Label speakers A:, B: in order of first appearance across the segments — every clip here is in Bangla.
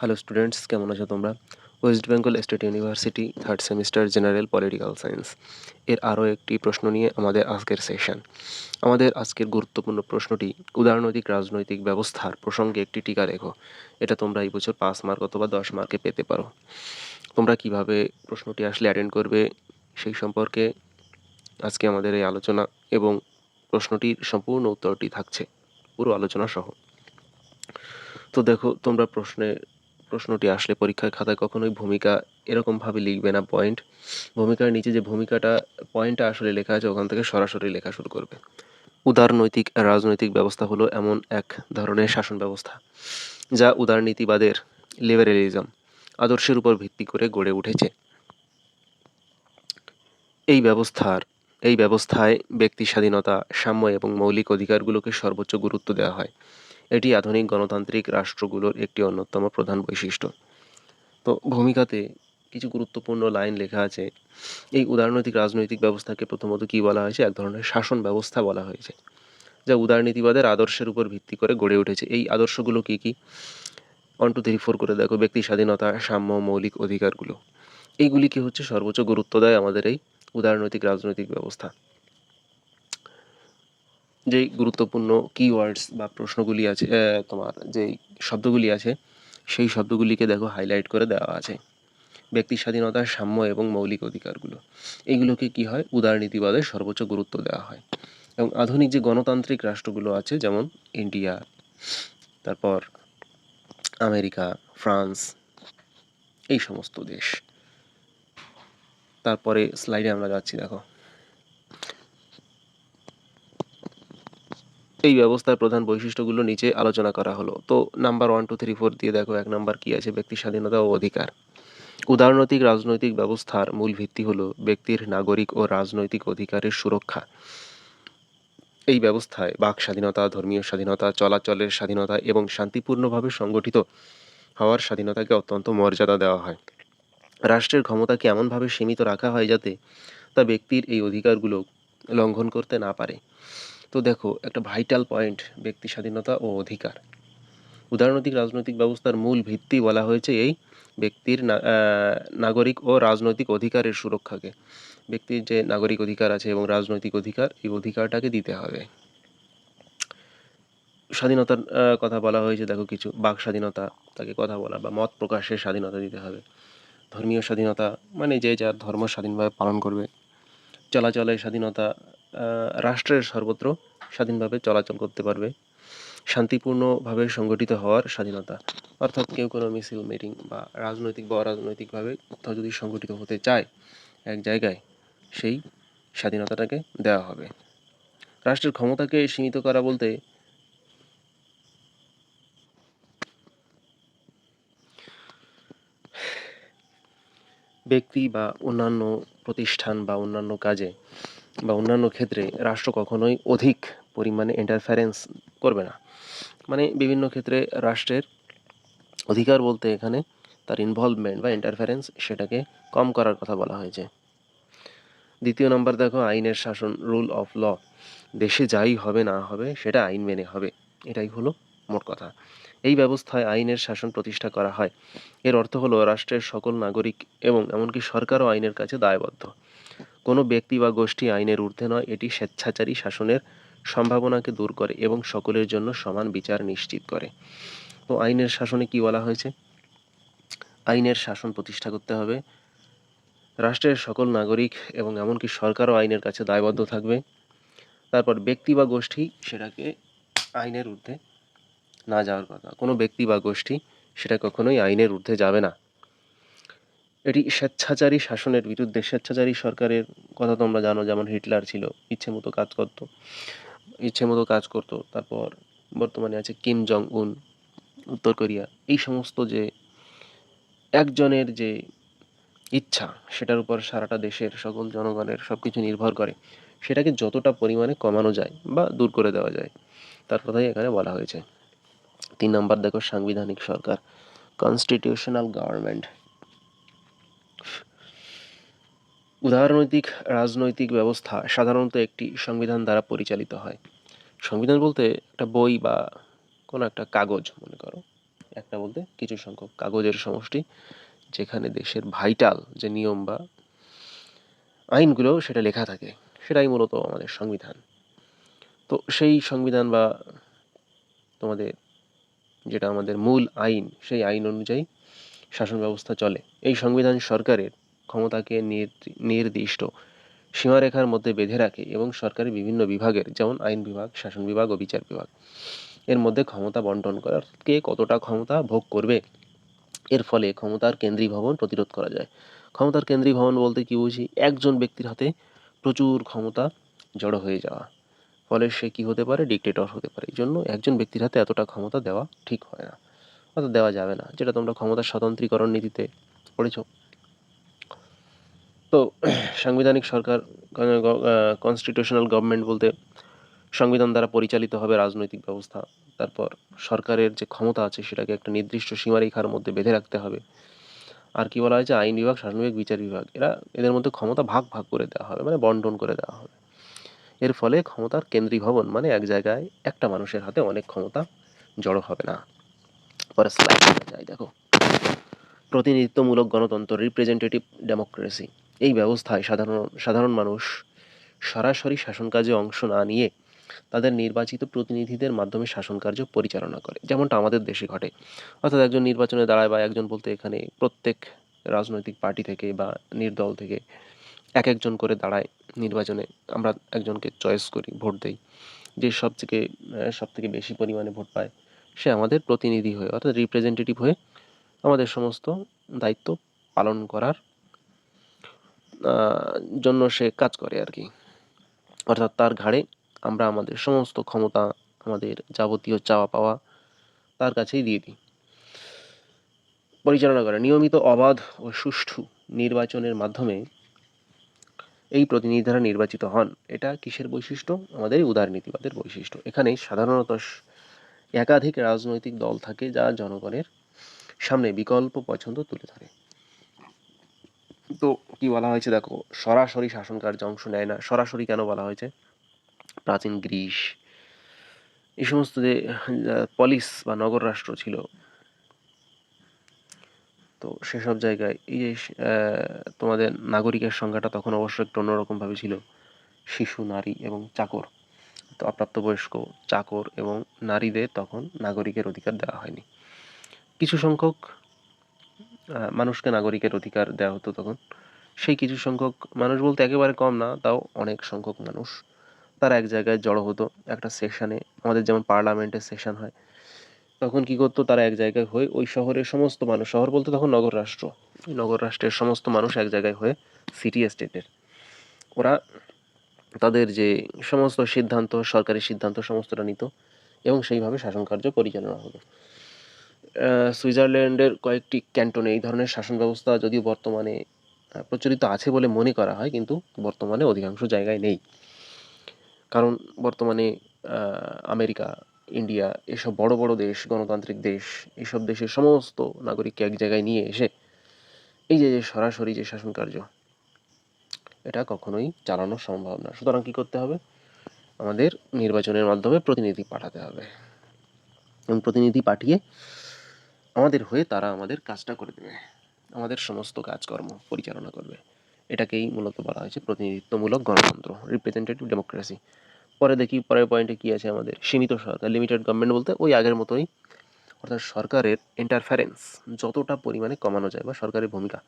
A: হ্যালো স্টুডেন্টস কেমন আছো তোমরা? West Bengal state university third semester general political science এর আরও একটি প্রশ্ন নিয়ে আমাদের আজকের সেশন আমাদের আজকের গুরুত্বপূর্ণ প্রশ্নটি উদারনৈতিক রাজনৈতিক ব্যবস্থার প্রসঙ্গে একটি টিকা লেখো এটা তোমরা এই বছর পাঁচ মার্ক অথবা দশ মার্কে পেতে পারো। তোমরা কীভাবে প্রশ্নটি আসলে অ্যাটেন্ড করবে সেই সম্পর্কে আজকে আমাদের এই আলোচনা এবং প্রশ্নটির সম্পূর্ণ উত্তরটি থাকছে। পুরো আলোচনা সহ। তো দেখো, তোমরা প্রশ্নে প্রশ্নটি আসলে পরীক্ষার খাতায় কখনোই ভূমিকা এরকমভাবে লিখবে না পয়েন্ট ভূমিকার নিচে যে ভূমিকাটা পয়েন্টটা আসলে লেখা আছে, ওখান থেকে সরাসরি লেখা শুরু করবে। উদারনৈতিক রাজনৈতিক ব্যবস্থা হলো এমন এক ধরনের শাসন ব্যবস্থা, যা উদারনীতিবাদের লিবারেলিজম আদর্শের উপর ভিত্তি করে গড়ে উঠেছে। এই ব্যবস্থার, এই ব্যবস্থায় ব্যক্তি স্বাধীনতা, সাম্য এবং মৌলিক অধিকারগুলোকে সর্বোচ্চ গুরুত্ব দেওয়া হয়। এটি আধুনিক গণতান্ত্রিক রাষ্ট্রগুলোর একটি অন্যতম প্রধান বৈশিষ্ট্য। তো ভূমিকাতে কিছু গুরুত্বপূর্ণ লাইন লেখা আছে। এই উদারনৈতিক রাজনৈতিক ব্যবস্থাকে প্রথমত কি বলা হয়েছে? এক ধরনের শাসন ব্যবস্থা বলা হয়েছে, যা উদারনীতিবাদের আদর্শের উপর ভিত্তি করে গড়ে উঠেছে। এই আদর্শগুলো কি কি? ওয়ান টু থ্রি ফোর করে দেখো। ব্যক্তি, স্বাধীনতা, সাম্য, মৌলিক অধিকারগুলো। এইগুলিকে হচ্ছে? সর্বোচ্চ গুরুত্ব দেয় আমাদের এই উদারনৈতিক রাজনৈতিক ব্যবস্থা। যেই গুরুত্বপূর্ণ কিওয়ার্ডস বা প্রশ্নগুলি আছে তোমার যেই শব্দগুলি আছে, সেই শব্দগুলিকে দেখো হাইলাইট করে দেওয়া আছে। ব্যক্তি স্বাধীনতা, সাম্য এবং মৌলিক অধিকারগুলো। এইগুলোকে কি হয়? উদারনীতিবাদের সর্বোচ্চ গুরুত্ব দেওয়া হয়। এবং আধুনিক যে গণতান্ত্রিক রাষ্ট্রগুলো আছে, যেমন ইন্ডিয়া তারপর আমেরিকা, ফ্রান্স, এই সমস্ত দেশ। তারপরে স্লাইডে আমরা যাচ্ছি, দেখো। এই ব্যবস্থার প্রধান বৈশিষ্ট্যগুলো নিচে আলোচনা করা হলো। তো number one two three four দিয়ে দেখো এক নাম্বার কি আছে, ব্যক্তি স্বাধীনতা ও অধিকার। উদারনৈতিক, রাজনৈতিক ব্যবস্থার মূল ভিত্তি হলো ব্যক্তির নাগরিক ও রাজনৈতিক অধিকারের সুরক্ষা। এই ব্যবস্থায় বাক স্বাধীনতা, ধর্মীয় স্বাধীনতা, চলাচলের স্বাধীনতা এবং শান্তিপূর্ণভাবে সংগঠিত হওয়ার স্বাধীনতাকে অত্যন্ত মর্যাদা দেওয়া হয়। রাষ্ট্রের ক্ষমতাকে এমনভাবে সীমিত রাখা হয় যাতে তা ব্যক্তির এই অধিকারগুলো লঙ্ঘন করতে না পারে। তো দেখো, একটা ভাইটাল পয়েন্ট ব্যক্তি স্বাধীনতা ও অধিকার। উদারনৈতিক রাজনৈতিক ব্যবস্থার মূল ভিত্তি বলা হয়েছে এই ব্যক্তির নাগরিক ও রাজনৈতিক অধিকারের সুরক্ষাকে। ব্যক্তির যে নাগরিক অধিকার আছে এবং রাজনৈতিক অধিকার, এই অধিকারটাকে দিতে হবে। স্বাধীনতার কথা বলা হয়েছে, দেখো কিছু, বাক স্বাধীনতা, তাকে কথা বলা বা মত প্রকাশের স্বাধীনতা দিতে হবে। ধর্মীয় স্বাধীনতা মানে যে যার ধর্ম স্বাধীনভাবে পালন করবে। চলাচলের স্বাধীনতা রাষ্ট্রের সর্বত্র স্বাধীনভাবে চলাচল করতে পারবে। শান্তিপূর্ণভাবে সংগঠিত হওয়ার স্বাধীনতা। অর্থাৎ কেউ কোনো মিছিল, মিটিং বা রাজনৈতিক বা অরাজনৈতিকভাবে কোথাও যদি সংগঠিত হতে চায় এক জায়গায়, সেই স্বাধীনতাটাকে দেওয়া হবে। রাষ্ট্রের ক্ষমতাকে সীমিত করা বলতে ব্যক্তি বা অন্যান্য প্রতিষ্ঠান বা অন্যান্য কাজে বা অন্যান্য ক্ষেত্রে রাষ্ট্র কখনোই অধিক পরিমাণে ইন্টারফারেন্স করবে না। মানে বিভিন্ন ক্ষেত্রে রাষ্ট্রের অধিকার বলতে এখানে তার ইনভলভমেন্ট বা ইন্টারফারেন্স সেটাকে কম করার কথা বলা হয়েছে। দ্বিতীয় নম্বর দেখো, আইনের শাসন রুল অফ ল দেশে যাই হবে না হবে সেটা আইন মেনে হবে। এটাই হলো মোট কথা। এই ব্যবস্থায় আইনের শাসন প্রতিষ্ঠা করা হয়। এর অর্থ হলো রাষ্ট্রের সকল নাগরিক এবং এমনকি সরকারও আইনের কাছে দায়বদ্ধ। কোনো ব্যক্তি বা গোষ্ঠী আইনের ঊর্ধ্বে নয়, এটি স্বেচ্ছাচারী শাসনের সম্ভাবনাকে দূর করে এবং সকলের জন্য সমান বিচার নিশ্চিত করে। তো আইনের শাসনে কি বলা হয়েছে? আইনের শাসন প্রতিষ্ঠা করতে হবে। রাষ্ট্রের সকল নাগরিক এবং এমনকি সরকারও আইনের কাছে দায়বদ্ধ থাকবে। তারপর ব্যক্তি বা গোষ্ঠী সেটাকে আইনের ঊর্ধ্বে না যাওয়ার কথা। কোনো ব্যক্তি বা গোষ্ঠী সেটা কখনোই আইনের ঊর্ধ্বে যাবে না। এটি স্বেচ্ছাচারী শাসনের বিরুদ্ধে স্বেচ্ছাচারী সরকারের কথা তোমরা জানো, যেমন হিটলার ছিল, ইচ্ছে মতো কাজ করতো, ইচ্ছে মতো কাজ করতো, তারপর বর্তমানে আছে কিম জং উন উত্তর কোরিয়া, এই সমস্ত যে একজনের যে ইচ্ছা, সেটার উপর সারাটা দেশের সকল জনগণের সব কিছু নির্ভর করে, সেটাকে যতটা পরিমাণে কমানো যায় বা দূর করে দেওয়া যায়, তার কথাই এখানে বলা হয়েছে। তিন নম্বর, দেখো, সাংবিধানিক সরকার কনস্টিটিউশনাল গভর্নমেন্ট উদারনৈতিক রাজনৈতিক ব্যবস্থা সাধারণত একটি সংবিধান দ্বারা পরিচালিত হয়। সংবিধান বলতে একটা বই বা কোনো একটা কাগজ, মনে করো। একটা বলতে কিছু সংখ্যক কাগজের সমষ্টি, যেখানে দেশের ভাইটাল যে নিয়ম বা আইনগুলো সেটা লেখা থাকে। সেটাই মূলত আমাদের সংবিধান। তো সেই সংবিধান বা তোমাদের যেটা আমাদের মূল আইন, সেই আইন অনুযায়ী শাসন ব্যবস্থা চলে। এই সংবিধান সরকারের ক্ষমতাকে নির- নির্দিষ্ট সীমারেখার মধ্যে বেঁধে রাখে এবং সরকারের বিভিন্ন বিভাগের, যেমন আইন বিভাগ, শাসন বিভাগ ও বিচার বিভাগ, এর মধ্যে ক্ষমতা বন্টন করার কে কতটা ক্ষমতা ভোগ করবে? এর ফলে ক্ষমতার কেন্দ্রীয় ভবন প্রতিরোধ করা যায়। ক্ষমতার কেন্দ্রীয় ভবন বলতে কি বুঝি? একজন ব্যক্তির হাতে প্রচুর ক্ষমতা জড়ো হয়ে যাওয়া। ফলে সে কি হতে পারে? ডিক্টেটর হতে পারে। এই জন্য একজন ব্যক্তির হাতে এতটা ক্ষমতা দেওয়া ঠিক হয় না। অর্থাৎ দেওয়া যাবে না। যেটা তোমরা ক্ষমতার স্বতন্ত্রীকরণ নীতিতে পড়েছো তো সাংবিধানিক সরকার কনস্টিটিউশনাল গভর্নমেন্ট বলতে সংবিধান দ্বারা পরিচালিত হবে রাজনৈতিক ব্যবস্থা। তারপর সরকারের যে ক্ষমতা আছে সেটাকে একটা নির্দিষ্ট সীমারেখার মধ্যে বেঁধে রাখতে হবে। আর কি বলা হয়েছে, আইন বিভাগ শাসন বিভাগ বিচার বিভাগ, এরা এদের মধ্যে ক্ষমতা ভাগ ভাগ করে দেওয়া হবে মানে বন্টন করে দেওয়া হবে। এর ফলে ক্ষমতার কেন্দ্রীভবন মানে এক জায়গায় একটা মানুষের হাতে অনেক ক্ষমতা জড়ো হবে না। পরে স্লাইড যায় দেখো। প্রতিনিধিত্বমূলক গণতন্ত্র রিপ্রেজেন্টেটিভ ডেমোক্রেসি এই ব্যবস্থায় সাধারণ সাধারণ মানুষ সরাসরি শাসন কাজে অংশ না নিয়ে তাদের নির্বাচিত প্রতিনিধিদের মাধ্যমে শাসন কার্য পরিচালনা করে। যেমনটা আমাদের দেশে ঘটে। অর্থাৎ একজন নির্বাচনে দাঁড়ায় বা একজন বলতে এখানে প্রত্যেক রাজনৈতিক পার্টি থেকে বা নির্দল থেকে এক একজন করে দাঁড়ায় নির্বাচনে। আমরা একজনকে চয়েস করি, ভোট দেই। যে সব থেকে সব থেকে বেশি পরিমাণে ভোট পায় সে আমাদের প্রতিনিধি হয়ে, অর্থাৎ রিপ্রেজেন্টেটিভ হয়ে আমাদের সমস্ত দায়িত্ব পালন করার জন্য সে কাজ করে আর কি। অর্থাৎ তার ঘাড়ে আমরা আমাদের সমস্ত ক্ষমতা, আমাদের যাবতীয় চাওয়া পাওয়া তার কাছেই দিয়ে দিই। পরিচালনা করে। নিয়মিত অবাধ ও সুষ্ঠু নির্বাচনের মাধ্যমে এই প্রতিনিধিরা নির্বাচিত হন। এটা কিসের বৈশিষ্ট্য? আমাদের উদারনীতিবাদের বৈশিষ্ট্য। এখানে সাধারণত একাধিক রাজনৈতিক দল থাকে যা জনগণের সামনে বিকল্প পছন্দ তুলে ধরে। তো কি বলা হয়েছে দেখো, সরাসরি শাসন কার্যে অংশ নেয় না। সরাসরি কেন বলা হয়েছে? প্রাচীন গ্রিস এই সমস্ত যে পলিস বা নগর রাষ্ট্র ছিল, তো সেসব জায়গায় এই যে তোমাদের নাগরিকের সংখ্যাটা তখন অবশ্য একটু অন্যরকম ভাবে ছিল। শিশু, নারী এবং চাকর। তো অপ্রাপ্তবয়স্ক, চাকর এবং নারীদের তখন নাগরিকের অধিকার দেওয়া হয়নি। কিছু সংখ্যক মানুষকে নাগরিকের অধিকার দেওয়া হতো তখন। সেই কিছু সংখ্যক মানুষ বলতে একেবারে কম না, তাও অনেক সংখ্যক মানুষ। তারা এক জায়গায় জড়ো হতো একটা সেশনে আমাদের যেমন পার্লামেন্টের সেশন হয়, তখন কি করতো তারা এক জায়গায় হয়ে ওই শহরের সমস্ত মানুষ, শহর বলতে তখন নগর রাষ্ট্র। নগর রাষ্ট্রের সমস্ত মানুষ এক জায়গায় হয়ে সিটি স্টেটের ওরা তাদের যে সমস্ত সিদ্ধান্ত, সরকারি সিদ্ধান্ত, সমস্তটা নিত এবং সেইভাবে শাসন কার্য পরিচালনা হতো। সুইজারল্যান্ডের কয়েকটি ক্যান্টনে এই ধরনের শাসন ব্যবস্থা যদিও বর্তমানে প্রচলিত আছে বলে মনে করা হয়, কিন্তু বর্তমানে অধিকাংশ জায়গায় নেই। কারণ বর্তমানে আমেরিকা, ইন্ডিয়া এসব বড় বড় দেশ, গণতান্ত্রিক দেশ এইসব দেশের সমস্ত নাগরিককে এক জায়গায় নিয়ে এসে এই যে যে সরাসরি যে শাসন কার্য এটা কখনোই চালানো সম্ভব না। সুতরাং কি করতে হবে? আমাদের নির্বাচনের মাধ্যমে প্রতিনিধি পাঠাতে হবে। এবং প্রতিনিধি পাঠিয়ে আমাদের হয়ে তারা আমাদের কাজটা করে দেবে। আমাদের সমস্ত কাজকর্ম পরিচালনা করবে। এটাকেই মূলত বলা হয়েছে প্রতিনিধিত্বমূলক গণতন্ত্র রিপ্রেজেন্টেটিভ ডেমোক্রেসি পরে দেখি, পরের পয়েন্টে কী আছে আমাদের? সীমিত সরকার লিমিটেড গভর্নমেন্ট বলতে ওই আগের মতোই। অর্থাৎ সরকারের ইন্টারফারেন্স যতটা পরিমাণে কমানো যায় বা সরকারের ভূমিকা।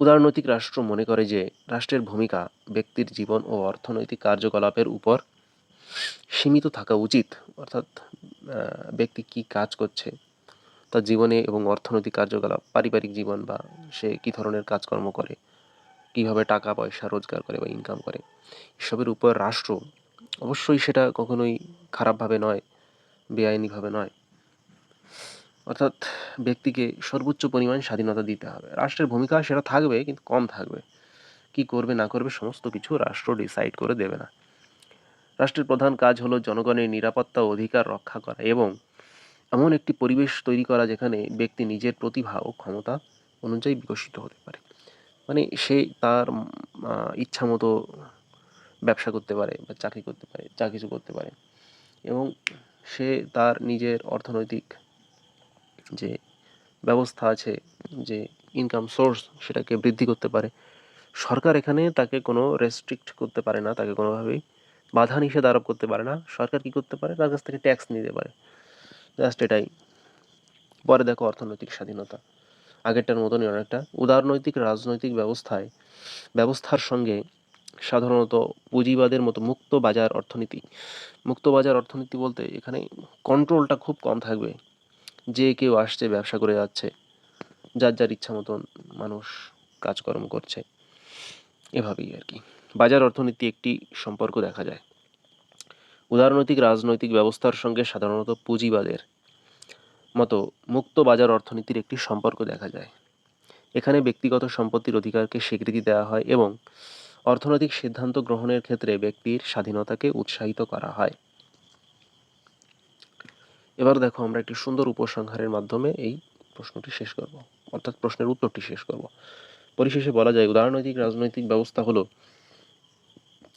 A: উদারনৈতিক রাষ্ট্র মনে করে যে রাষ্ট্রের ভূমিকা ব্যক্তির জীবন ও অর্থনৈতিক কার্যকলাপের উপর সীমিত থাকা উচিত। অর্থাৎ ব্যক্তি কি কাজ করছে তার জীবনে এবং অর্থনৈতিক কার্যকলাপ, পারিবারিক জীবন বা সে কী ধরনের কাজকর্ম করে, কীভাবে টাকা, পয়সা রোজগার করে বা ইনকাম করে, এসবের উপর রাষ্ট্র অবশ্যই সেটা কখনোই খারাপভাবে নয়, বেআইনিভাবে নয়। অর্থাৎ ব্যক্তিকে সর্বোচ্চ পরিমাণ স্বাধীনতা দিতে হবে। রাষ্ট্রের ভূমিকা সেটা থাকবে কিন্তু কম থাকবে। কি করবে, না করবে সমস্ত কিছু রাষ্ট্র ডিসাইড করে দেবে না। রাষ্ট্রের প্রধান কাজ হলো জনগণের নিরাপত্তা অধিকার রক্ষা করা এবং এমন একটি পরিবেশ তৈরি করা যেখানে ব্যক্তি নিজের প্রতিভা ও ক্ষমতা অনুযায়ী বিকশিত হতে পারে। মানে সে তার ইচ্ছা মতো ব্যবসা করতে পারে বা চাকরি করতে পারে, যা কিছু করতে পারে। এবং সে তার নিজের অর্থনৈতিক যে ব্যবস্থা আছে, যে ইনকাম সোর্স সেটাকে বৃদ্ধি করতে পারে, সরকার এখানে তাকে কোনো রেস্ট্রিক্ট করতে পারে না, তাকে কোনোভাবেই বাধা নিষেধ আরোপ করতে পারে না। সরকার কি করতে পারে? তার কাছ থেকে ট্যাক্স নিতে পারে। জাস্ট এটাই। পরে দেখো অর্থনৈতিক স্বাধীনতা। আগেরটার মতনই অনেকটা। উদারনৈতিক রাজনৈতিক ব্যবস্থায়, ব্যবস্থার সঙ্গে সাধারণত পুঁজিবাদের মতো মুক্ত বাজার অর্থনীতি। মুক্ত বাজার অর্থনীতি বলতে এখানে কন্ট্রোলটা খুব কম থাকবে। যে কেউ আসছে, ব্যবসা করে যাচ্ছে, যার যার ইচ্ছা মতন মানুষ কাজকর্ম করছে। এভাবেই আর কি। বাজার অর্থনীতি একটি সম্পর্ক দেখা যায়। উদারনৈতিক রাজনৈতিক ব্যবস্থার সঙ্গে সাধারণত পুঁজিবাদের মতো মুক্ত বাজার অর্থনীতির একটি সম্পর্ক দেখা যায়। এখানে ব্যক্তিগত সম্পত্তির অধিকারকে স্বীকৃতি দেওয়া হয় এবং অর্থনৈতিক সিদ্ধান্ত গ্রহণের ক্ষেত্রে ব্যক্তির স্বাধীনতাকে উৎসাহিত করা হয়। এবার দেখো আমরা একটি সুন্দর উপসংহারের মাধ্যমে এই প্রশ্নটি শেষ করব, অর্থাৎ প্রশ্নের উত্তরটি শেষ করব। পরিশেষে বলা যায়, উদারনৈতিক রাজনৈতিক ব্যবস্থা হলো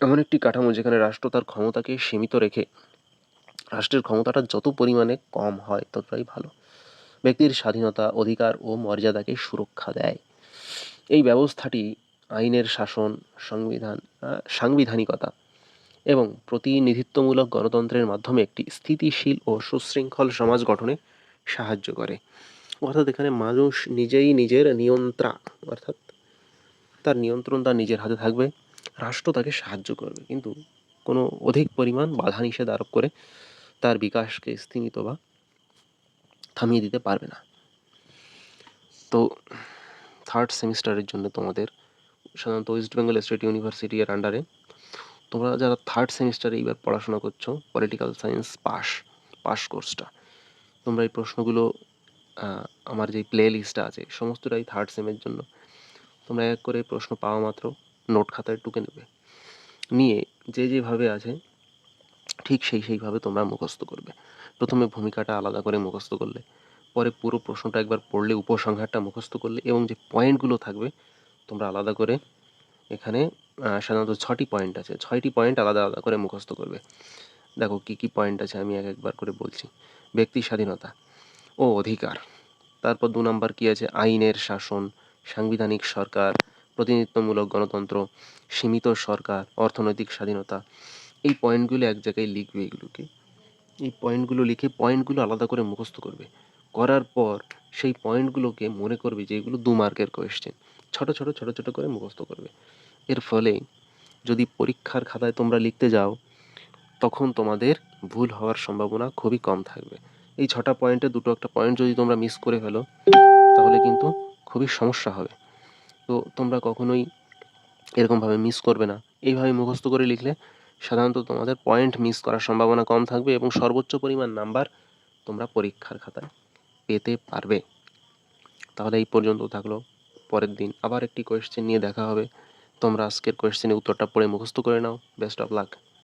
A: এমন একটি কাঠামো যেখানে রাষ্ট্র তার ক্ষমতাকে সীমিত রেখে রাষ্ট্রের ক্ষমতাটা যত পরিমাণে কম হয়, ততটাই ভালো। ব্যক্তির স্বাধীনতা অধিকার ও মর্যাদাকে সুরক্ষা দেয়। এই ব্যবস্থাটি আইনের শাসন, সংবিধান সাংবিধানিকতা এবং প্রতিনিধিত্বমূলক গণতন্ত্রের মাধ্যমে একটি স্থিতিশীল ও সুশৃঙ্খল সমাজ গঠনে সাহায্য করে। অর্থাৎ এখানে মানুষ নিজেই নিজের নিয়ন্ত্রা, অর্থাৎ তার নিয়ন্ত্রণ তার নিজের হাতে থাকবে। রাষ্ট্র তাকে সাহায্য করবে। কিন্তু কোনো অধিক পরিমাণ বাধা নিষেধ আরোপ করে তার বিকাশকে স্থিমিত বা থামিয়ে দিতে পারবে না। তো থার্ড সেমিস্টারের জন্য তোমাদের সাধারণত ওয়েস্ট বেঙ্গল স্টেট ইউনিভার্সিটি এর আন্ডারে তোমরা যারা থার্ড সেমিস্টারে এইবার পড়াশোনা করছ পলিটিক্যাল সায়েন্স পাস পাস কোর্সটা তোমরা এই প্রশ্নগুলো আমার যে প্লে লিস্টটা আছে, সমস্তটাই থার্ড সেমের জন্য। তোমরা এক করে প্রশ্ন পাওয়া মাত্র। নোট খাতায় টুকে নেবে। নিয়ে যে যেভাবে আছে, ঠিক সেই সেইভাবে তোমরা মুখস্থ করবে। প্রথমে ভূমিকাটা আলাদা করে মুখস্থ করলে, পরে পুরো প্রশ্নটা একবার পড়লে উপসংহারটা মুখস্থ করলে এবং যে পয়েন্টগুলো থাকবে, তোমরা আলাদা করে এখানে সাধারণত ছটি পয়েন্ট আছে। ছয়টি পয়েন্ট আলাদা আলাদা করে মুখস্থ করবে। দেখো কি কি পয়েন্ট আছে, আমি এক একবার করে বলছি। ব্যক্তি স্বাধীনতা ও অধিকার। তারপর দু নম্বর কি আছে? আইনের শাসন, সাংবিধানিক সরকার প্রতিনিধিত্বমূলক গণতন্ত্র, সীমিত সরকার, অর্থনৈতিক স্বাধীনতা, এই পয়েন্টগুলো এক জায়গায় লিখবে এগুলোকে। এই পয়েন্টগুলো লিখে পয়েন্টগুলো আলাদা করে মুখস্থ করবে। করার পর সেই পয়েন্টগুলোকে মনে করবে যে এগুলো দু মার্কের কোয়েশ্চেন ছোট ছোট ছোট ছোট করে মুখস্থ করবে। এর ফলে যদি পরীক্ষার খাতায় তোমরা লিখতে যাও, তখন তোমাদের ভুল হওয়ার সম্ভাবনা খুবই কম থাকবে। এই ছটা পয়েন্টে দুটো একটা পয়েন্ট যদি তোমরা মিস করে ফেলো, তাহলে কিন্তু খুবই সমস্যা হবে। তো তোমরা কখনোই এরকমভাবে মিস করবে না। এইভাবে মুখস্থ করে লিখলে সাধারণত তোমাদের পয়েন্ট মিস করার সম্ভাবনা কম থাকবে এবং সর্বোচ্চ পরিমাণ নাম্বার তোমরা পরীক্ষার খাতায় পেতে পারবে। তাহলে এই পর্যন্ত থাকল। পরের দিন আবার একটি কোয়েশ্চেন নিয়ে দেখা হবে। তোমরা আজকের কোয়েশ্চেনের উত্তরটা পড়ে মুখস্থ করে নাও। Best of luck